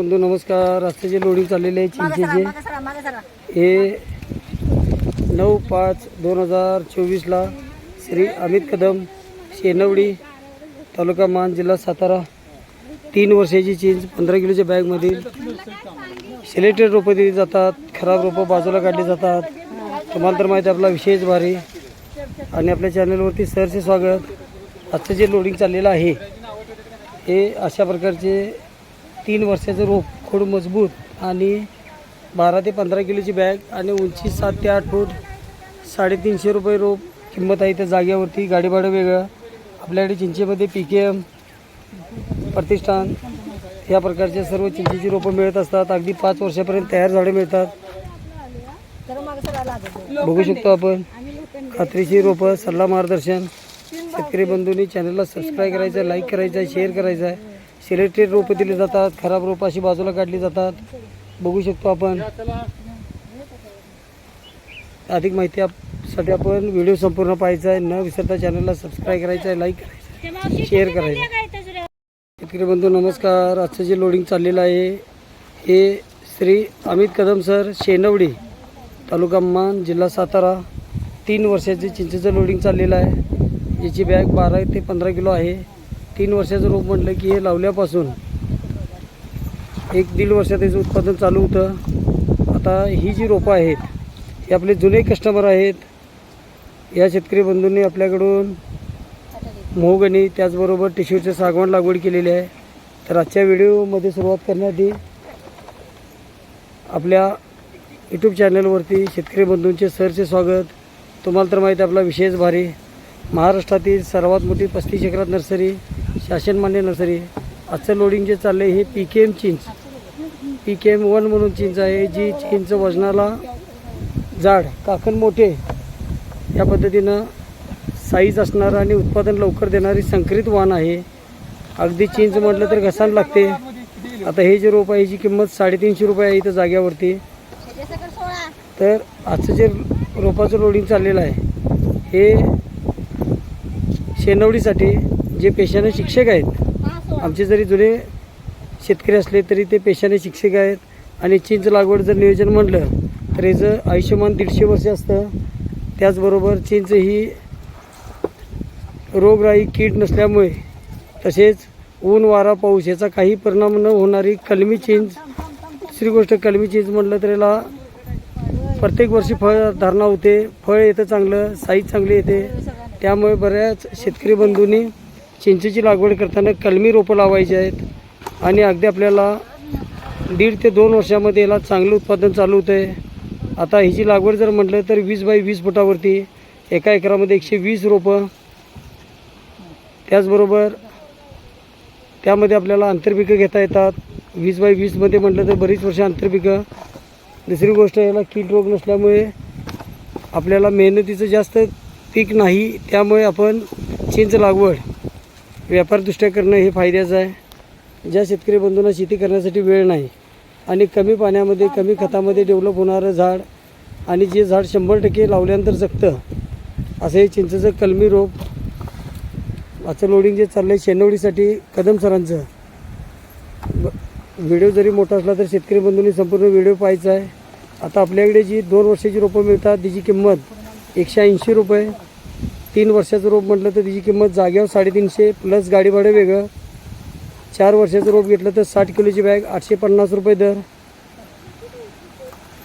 बंधू नमस्कार. रस्त्याचे लोडिंग चाललेले आहे चिंचेचे. हे नऊ पाच दोन हजार चोवीसला श्री अमित कदम शेनवडी तालुका मान जिल्हा सातारा. तीन वर्षाची चिंच पंधरा किलोच्या बॅगमधील. सिलेक्टेड रोपं दिली जातात खराब रोपं बाजूला काढली जातात. तुम्हाला तर माहिती आहे आपला विशेष भारी. आणि आपल्या चॅनलवरती सरचे स्वागत. आजचं जे लोडिंग चाललेलं आहे हे अशा प्रकारचे तीन वर्षाचं रोप खोड मजबूत आणि बारा ते पंधरा किलोची बॅग आणि उंची सात ते आठ फूट साडेतीनशे रुपये रोप किंमत आहे. त्या जागेवरती गाडी भाडं वेगळं. आपल्याकडे चिंचेमध्ये पी के एम प्रतिष्ठान या प्रकारचे सर्व चिंचेची रोपं मिळत असतात. अगदी पाच वर्षापर्यंत तयार झाडे मिळतात. बघू शकतो आपण. खात्रीशीर रोपं सल्ला मार्गदर्शन. शेतकरी बंधूंनी चॅनलला सबस्क्राईब करायचं आहे लाईक करायचं आहे शेअर करायचं आहे. सिलेक्टेड रोपं दिली जातात खराब रोपं अशी बाजूला काढली जातात. बघू शकतो आपण. अधिक माहिती आप- साठी आपण व्हिडिओ संपूर्ण पाहायचा आहे. न विसरता चॅनलला सबस्क्राईब करायचं आहे लाईक करायचं शेअर करायचं आहे. शेतकरी बंधू नमस्कार. आजचं जे लोडिंग चाललेलं आहे हे श्री अमित कदम सर शेनवडी तालुका मान जिल्हा सातारा. तीन वर्षाचे चिंचेचं लोडिंग चाललेलं आहे. याची बॅग बारा ते पंधरा किलो आहे. तीन वर्षाचं रोप म्हटलं की हे लावल्यापासून एक दीड वर्षात याचं उत्पादन चालू होतं. आता ही जी रोपं आहेत हे आपले जुने कस्टमर आहेत. या शेतकरी बंधूंनी आपल्याकडून मोहगणी त्याचबरोबर टिश्यूचे सागवण लागवड केलेली आहे. तर आजच्या व्हिडिओमध्ये सुरुवात करण्याआधी आपल्या यूट्यूब चॅनलवरती शेतकरी बंधूंचे सरचे स्वागत. तुम्हाला तर माहिती आहे आपला विशेष भारी. महाराष्ट्रातील सर्वात मोठी पस्तीस एकरात नर्सरी. शासनमान्य नर्सरी आजचं लोडिंग जे चाललं आहे हे पी के एम चिंच. पी के एम वन म्हणून चिंच आहे जी चिंच वजनाला जाड काकण मोठे या पद्धतीनं साईज असणारं आणि उत्पादन लवकर देणारी संकरित वाण आहे. अगदी चिंच म्हटलं तर घसाण लागते. आता हे जे रोप आहे याची किंमत साडेतीनशे रुपये आहे इथं जाग्यावरती. तर आजचं जे रोपाचं लोडिंग चाललेलं आहे हे शेनवडीसाठी जे पेशाने शिक्षक आहेत आमचे जरी जुने शेतकरी असले तरी ते पेशाने शिक्षक आहेत. आणि चिंच लागवड जर नियोजन म्हणलं तर याचं आयुष्यमान दीडशे वर्ष असतं. त्याचबरोबर चिंच ही रोगराई कीड नसल्यामुळे तसेच ऊन वारा पाऊस याचा काही परिणाम न होणारी कलमी चिंच दुसरी गोष्ट कलमी चिंच म्हटलं तर याला प्रत्येक वर्षी फळ धारणा होते. फळ येतं चांगलं साईज चांगली येते. त्यामुळे बऱ्याच शेतकरी बंधूंनी चिंचेची लागवड करताना कलमी रोपं लावायची आहेत. आणि अगदी आपल्याला दीड ते दोन वर्षामध्ये याला चांगलं उत्पादन चालू होतं आहे आता हिची लागवड जर म्हटलं तर वीस बाय वीस फुटावरती एका एकरामध्ये एकशे वीस रोपं. त्याचबरोबर त्यामध्ये आपल्याला आंतरपिकं घेता येतात. वीस बाय वीसमध्ये म्हटलं तर बरीच वर्ष आंतरपिकं. दुसरी गोष्ट याला कीड रोग नसल्यामुळे आपल्याला मेहनतीचं जास्त पीक नाही. त्यामुळे आपण चिंच लागवड व्यापारदृष्ट्या करणं हे फायद्याचं आहे. ज्या शेतकरी बंधूंना शेती करण्यासाठी वेळ नाही आणि कमी पाण्यामध्ये कमी खतामध्ये डेव्हलप होणारं झाड आणि जे झाड शंभर टक्के लावल्यानंतर जगतं असं हे चिंचेचं कलमी रोप आजचं लोडिंग जे चाललं आहे शेनवडीसाठी कदम सरांचं. ब- व्हिडिओ जरी मोठा असला तर शेतकरी बंधूंनी संपूर्ण व्हिडिओ पाहायचा आहे. आता आपल्याकडे जी दोन वर्षाची रोपं मिळतात तिची किंमत एकशे ऐंशी रुपये. तीन वर्षाचं रोप म्हटलं तर तिची किंमत जाग्यावर साडेतीनशे प्लस गाडी भाडं वेगळं. चार वर्षाचं रोप घेतलं तर साठ किलोची बॅग आठशे पन्नास रुपये दर.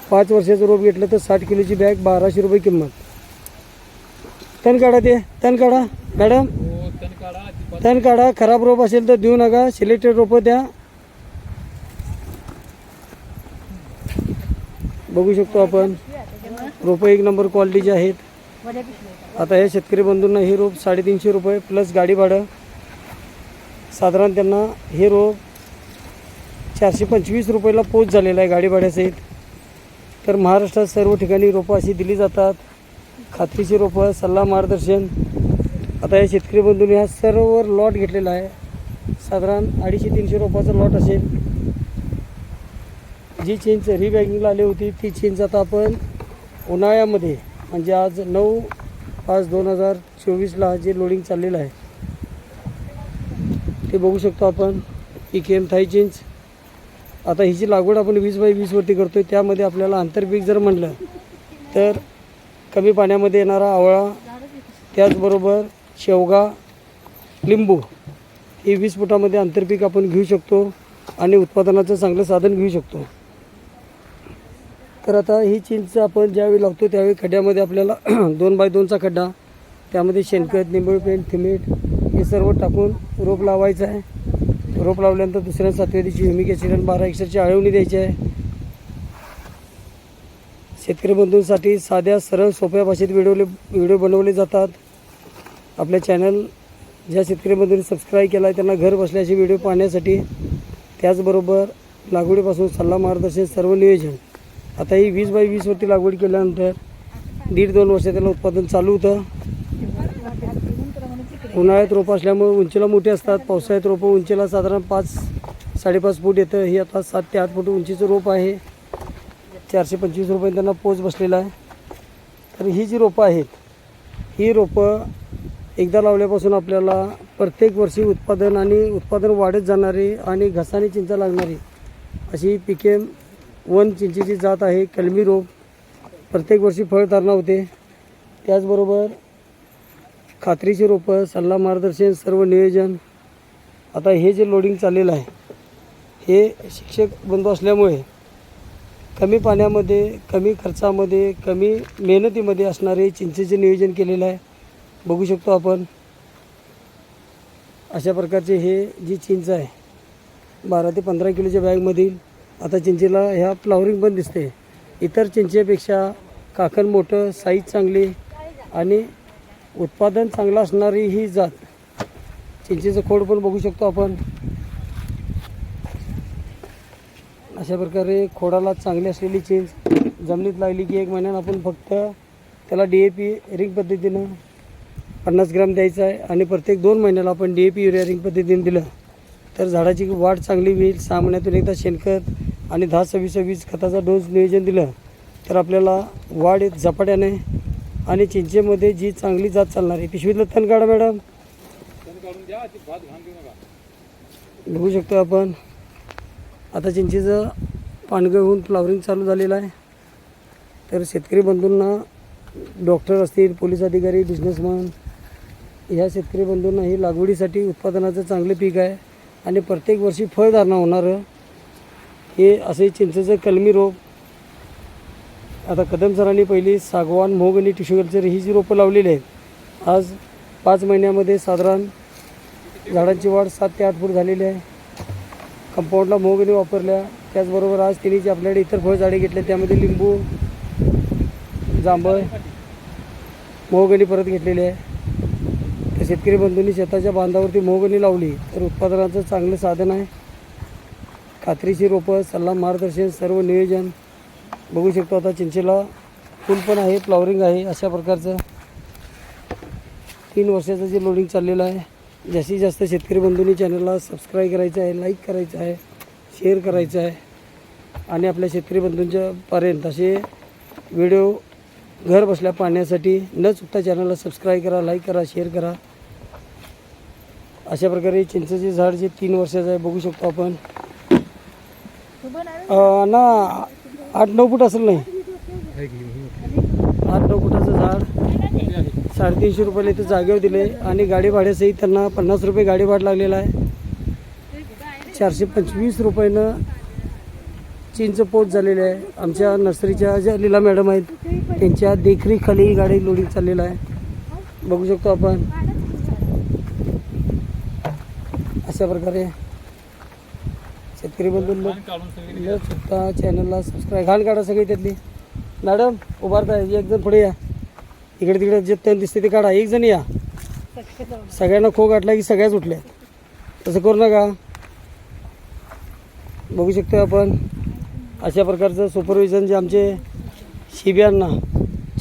पाच वर्षाचं रोप घेतलं तर साठ किलोची बॅग बाराशे रुपये किंमत. तण काढा ते तण काढा. मॅडम तण काढा. खराब रोप असेल तर देऊ नका. सिलेक्टेड रोपं द्या. बघू शकतो आपण. रोपं एक नंबर क्वालिटीचे आहेत. आता हे शेतकरी बंधूंना हे रोप साडेतीनशे रुपये प्लस गाडी भाडं. साधारण त्यांना हे रोप चारशे पंचवीस रुपयाला पोच झालेला आहे गाडी भाड्यासहित. तर महाराष्ट्रात सर्व ठिकाणी रोपं अशी दिली जातात. खात्रीची रोपं सल्ला मार्गदर्शन. आता या शेतकरी बंधूंनी हा सर्व लॉट घेतलेला आहे. साधारण अडीचशे तीनशे रोपाचा लॉट असेल. जी चेंज रिबॅगिंगला आली होती ती चेंज आता आपण उन्हाळ्यामध्ये म्हणजे आज नऊ पाच दोन हजार चोवीसला जे लोडिंग चाललेलं आहे ते बघू शकतो आपण. ही केम थाई चिंच आता ही जी लागवड आपण वीस बाय वीसवरती करतो आहे त्यामध्ये आपल्याला आंतरपीक जर म्हटलं तर कमी पाण्यामध्ये येणारा आवळा त्याचबरोबर शेवगा लिंबू ही वीस फुटामध्ये आंतरपीक आपण घेऊ शकतो आणि उत्पादनाचं चांगलं साधन घेऊ शकतो. तर आता ही चिंच आपण ज्यावेळी लावतो त्यावेळी खड्ड्यामध्ये आपल्याला दोन बाय दोनचा खड्डा त्यामध्ये शेणखत निंबळ पेंट थिमेट हे सर्व टाकून रोप लावायचं आहे. रोप लावल्यानंतर दुसऱ्या सातव्या दिवशी ह्युमिक ॲसिडन बारा एक्सरची आळवणी द्यायची आहे. शेतकरी बंधूंसाठी साध्या सरळ सोप्या भाषेत व्हिडिओले व्हिडिओ बनवले जातात. आपल्या चॅनल ज्या शेतकरी बंधूंनी सबस्क्राईब केला आहे त्यांना घर बसल्याचे व्हिडिओ पाहण्यासाठी त्याचबरोबर लागवडीपासून सल्ला मार्गदर्शन सर्व नियोजन. आता ही वीस बाय वीसवरती लागवड केल्यानंतर दीड दोन वर्ष त्याला उत्पादन चालू होतं. उन्हाळ्यात रोपं असल्यामुळे उंचीला मोठी असतात पावसाळ्यात रोपं उंचीला साधारण पाच साडेपाच फूट येतं. ही आता सात ते आठ फूट उंचीचं रोप आहे. चारशे पंचवीस रुपये त्यांना पोच बसलेला आहे. तर ही जी रोपं आहेत ही रोपं एकदा लावल्यापासून आपल्याला प्रत्येक वर्षी उत्पादन आणि उत्पादन वाढत जाणारी आणि घसाने चिंचा लागणारी अशी पिके वन चिंचेची जात आहे कलमी रोप प्रत्येक वर्षी फळ तारणा होते. त्याचबरोबर खात्रीची रोपं सल्ला मार्गदर्शन सर्व नियोजन. आता हे जे लोडिंग चाललेलं आहे हे शिक्षक बंधू असल्यामुळे कमी पाण्यामध्ये कमी खर्चामध्ये कमी मेहनतीमध्ये असणारे चिंचेचे नियोजन केलेलं आहे. बघू शकतो आपण. अशा प्रकारचे हे जी चिंच आहे बारा ते पंधरा किलोच्या बॅगमधील आता चिंचेला ह्या फ्लावरिंग पण दिसते. इतर चिंचेपेक्षा काकण मोठं साईज चांगली आणि उत्पादन चांगलं असणारी ही जात. चिंचेचं खोड पण बघू शकतो आपण. अशा प्रकारे खोडाला चांगली असलेली चिंच जमिनीत लागली की एक महिन्यानं आपण फक्त त्याला डी ए पी रिंग पद्धतीनं पन्नास ग्राम द्यायचं आहे आणि प्रत्येक दोन महिन्याला आपण D A P urea ring पद्धतीने दिलं. तर झाडाची वाढ चांगली होईल. सहा महिन्यातून एकदा शेणखत आणि दहा सव्वीस सव्वीस खताचा डोस नियोजन दिलं तर आपल्याला वाढ झपाट्याने. आणि चिंचेमध्ये जी चांगली जात चालणार आहे पिशवीतलं तण काढा मॅडम. बघू शकतो आपण. आता चिंचेचं पानगळ होऊन फ्लावरिंग चालू झालेलं आहे. तर शेतकरी बंधूंना डॉक्टर असतील पोलीस अधिकारी बिझनेसमॅन ह्या शेतकरी बंधूंना ही लागवडीसाठी उत्पादनाचं चांगलं पीक आहे. आणि प्रत्येक वर्षी फळधारणा होणारं हे असे चिंचेचं कलमी रोप. आता कदम सरांनी पहिली सागवान मोग आणि टिश्यू कल्चर ही जी रोपं लावलेली आहेत. आज पाच महिन्यामध्ये साधारण झाडांची वाढ सात ते आठ फूट झालेली आहे. कंपाऊंडला मोगने वापरल्या. त्याचबरोबर आज तिने जे आपल्याकडे इतर फळझाडे घेतले त्यामध्ये लिंबू जांभळ मोहगणी परत घेतलेली आहे. तर शेतकरी बंधूंनी शेताच्या बांधावरती मोहगणी लावली तर उत्पादनाचं चांगलं साधन आहे. खात्रीची रोपं सल्ला मार्गदर्शन सर्व नियोजन. बघू शकतो आता चिंचेला फुल पण आहे फ्लॉवरिंग आहे अशा प्रकारचं. तीन वर्षाचं जे लोडिंग चाललेलं आहे. जास्तीत जास्त शेतकरी बंधूंनी चॅनलला सबस्क्राईब करायचं आहे लाईक करायचं आहे शेअर करायचं आहे. आणि आपल्या शेतकरी बंधूंच्या पर्यंत असे व्हिडिओ घर बसल्या पाहण्यासाठी न चुकता चॅनलला सबस्क्राईब करा लाईक करा शेअर करा. अशा प्रकारे चिंचेचे झाड जे तीन वर्षाचं आहे बघू शकतो आपण. अं, ना आठ नऊ फूट असेल नाही. आठ नऊ फुटाचं झाड. साडेतीनशे रुपयाला इथं जागेवर दिले. आणि गाडी भाड्यासहित त्यांना पन्नास रुपये गाडी भाड लागलेला आहे. चारशे पंचवीस रुपयानं चीनचं पोच झालेलं आहे. आमच्या नर्सरीच्या ज्या लीला मॅडम आहेत त्यांच्या देखरेखीखाली ही गाडी लोडिंग चाललेलं आहे. बघू शकतो आपण. अशा प्रकारे शेतकरी बंधू सुद्धा चॅनलला सबस्क्राईब घाण काढा सगळी त्यातली. मॅडम उभारता एक जण पुढे या. इकडे तिकडे जे तण दिसते ते काढा. एक जण या. सगळ्यांना खो गाठला की सगळ्याच उठल्या. तसं करू नका. बघू शकतो आपण. अशा प्रकारचं सुपरविजन जे आमचे शिबी अण्णा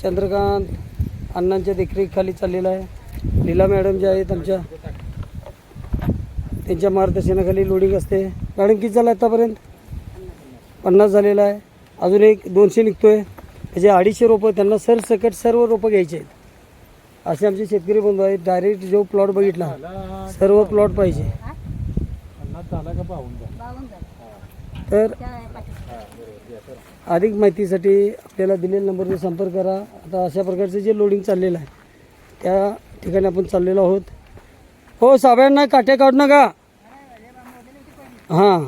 चंद्रकांत अण्णांच्या देखरेखीखाली चाललेलं आहे. लीला मॅडम ज्या आहेत आमच्या त्यांच्या मार्गदर्शनाखाली लोडिंग असते. कारण किती झालं आतापर्यंत? पन्नास झालेला आहे. अजून एक दोनशे निघतो आहे त्याचे अडीचशे रोपं त्यांना सरसकट सर्व रोपं घ्यायचे आहेत. असे आमचे शेतकरी बंधू आहेत. डायरेक्ट जो प्लॉट बघितला सर्व प्लॉट पाहिजे. तर अधिक माहितीसाठी आपल्याला दिलेल्या नंबरवर संपर्क करा. आता अशा प्रकारचं जे लोडिंग चाललेलं आहे त्या ठिकाणी आपण चाललेलो आहोत. हो सावळ्यांना काट्या काढू नका. हां.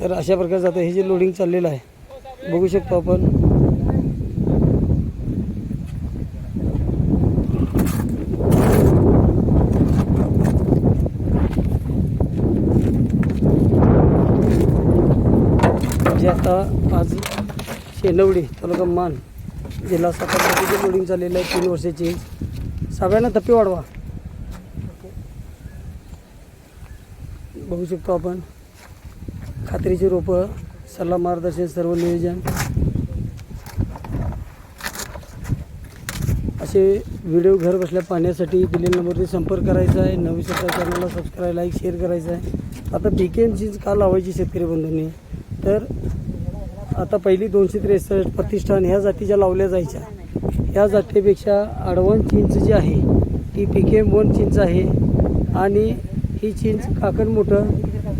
तर अशा प्रकारचं आता हे जे लोडिंग चाललेलं आहे बघू शकतो आपण. जे आता आज शेनवडी तालुका मान जिल्हा सातारमध्ये जे लोडिंग चाललेलं आहे तीन वर्षाची. सगळ्यांना टप्पे वाढवा. बघू शकतो आपण. खात्रीची रोपं सल्ला मार्गदर्शन सर्व नियोजन. असे व्हिडिओ घर बसल्या पाहण्यासाठी दिलेल्या नंबरवर संपर्क करायचा आहे. नवीन सत्ता चॅनलला सबस्क्राईब लाईक शेअर करायचं आहे. आता पी के का लावायची शेतकरी बंधूंनी? तर आता पहिली दोनशे त्रेसष्ट प्रतिष्ठान ह्या जाती ज्या लावल्या जायच्या. ह्या जातीपेक्षा अडवान्स चिंच जी आहे ती पी के एम वन चिंच आहे. आणि ही चिंच काकण मोठं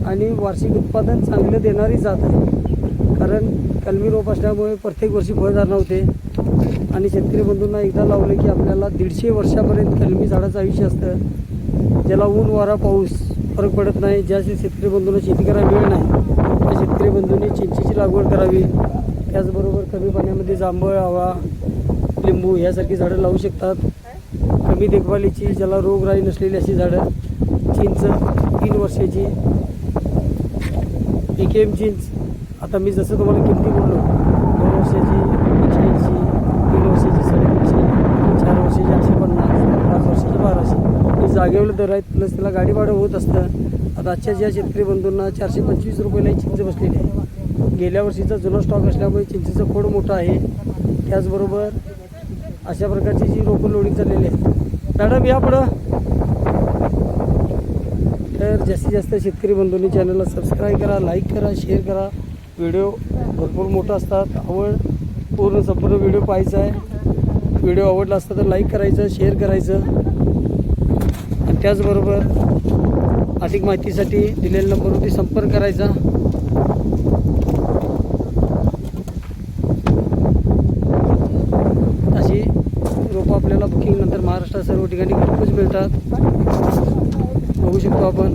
आणि वार्षिक उत्पादन चांगलं देणारी जात आहे. कारण कलमी रोप असल्यामुळे प्रत्येक वर्षी फळझाड नव्हते आणि शेतकरी बंधूंना एकदा लावलं की आपल्याला दीडशे वर्षापर्यंत कलमी झाडाचं आयुष्य असतं. ज्याला ऊन वारा पाऊस फरक पडत नाही ज्या शेतकरी बंधूंना शेती करायला वेळ नाही त्या शेतकरी बंधूंनी चिंचेची लागवड करावी. त्याचबरोबर कमी पाण्यामध्ये जांभळ आवा लिंबू यासारखी झाडं लावू शकतात. कमी देखभालीची ज्याला रोगराई नसलेली अशी झाडं चिंच तीन वर्षाची. एक एम चिंच आता मी जसं तुम्हाला किमती बोललो दोन वर्षाची एकशे ऐंशी तीन वर्षाची साडेतीनशे चार वर्षाची आठशे पन्नास पाच वर्षाची बाराशे. हे जागेवर दर आहेत प्लस त्याला गाडी भाडं होत असतं. आता आजच्या ज्या शेतकरी बंधूंना चारशे पंचवीस रुपयाला ही चिंच बसलेली आहे. गेल्या वर्षीचा जुना स्टॉक असल्यामुळे चिंचेचं खोड मोठं आहे. त्याचबरोबर अशा प्रकारची जी रोपं लोडिंग चाललेली आहे मॅडम या पुढं तर जास्तीत जास्त शेतकरी बंधूंनी चॅनलला सबस्क्राईब करा लाईक करा शेअर करा. व्हिडिओ भरपूर मोठा असतात. आवड पूर्ण संपूर्ण व्हिडिओ पाहायचा आहे. व्हिडिओ आवडला असता तर लाईक करायचं शेअर करायचं. आणि त्याचबरोबर अधिक माहितीसाठी दिलेल्या नंबरवरती संपर्क करायचा अशी रोपं आपल्याला बुकिंग नंतर महाराष्ट्रात सर्व ठिकाणी घरपोच मिळतात. बघू शकतो आपण.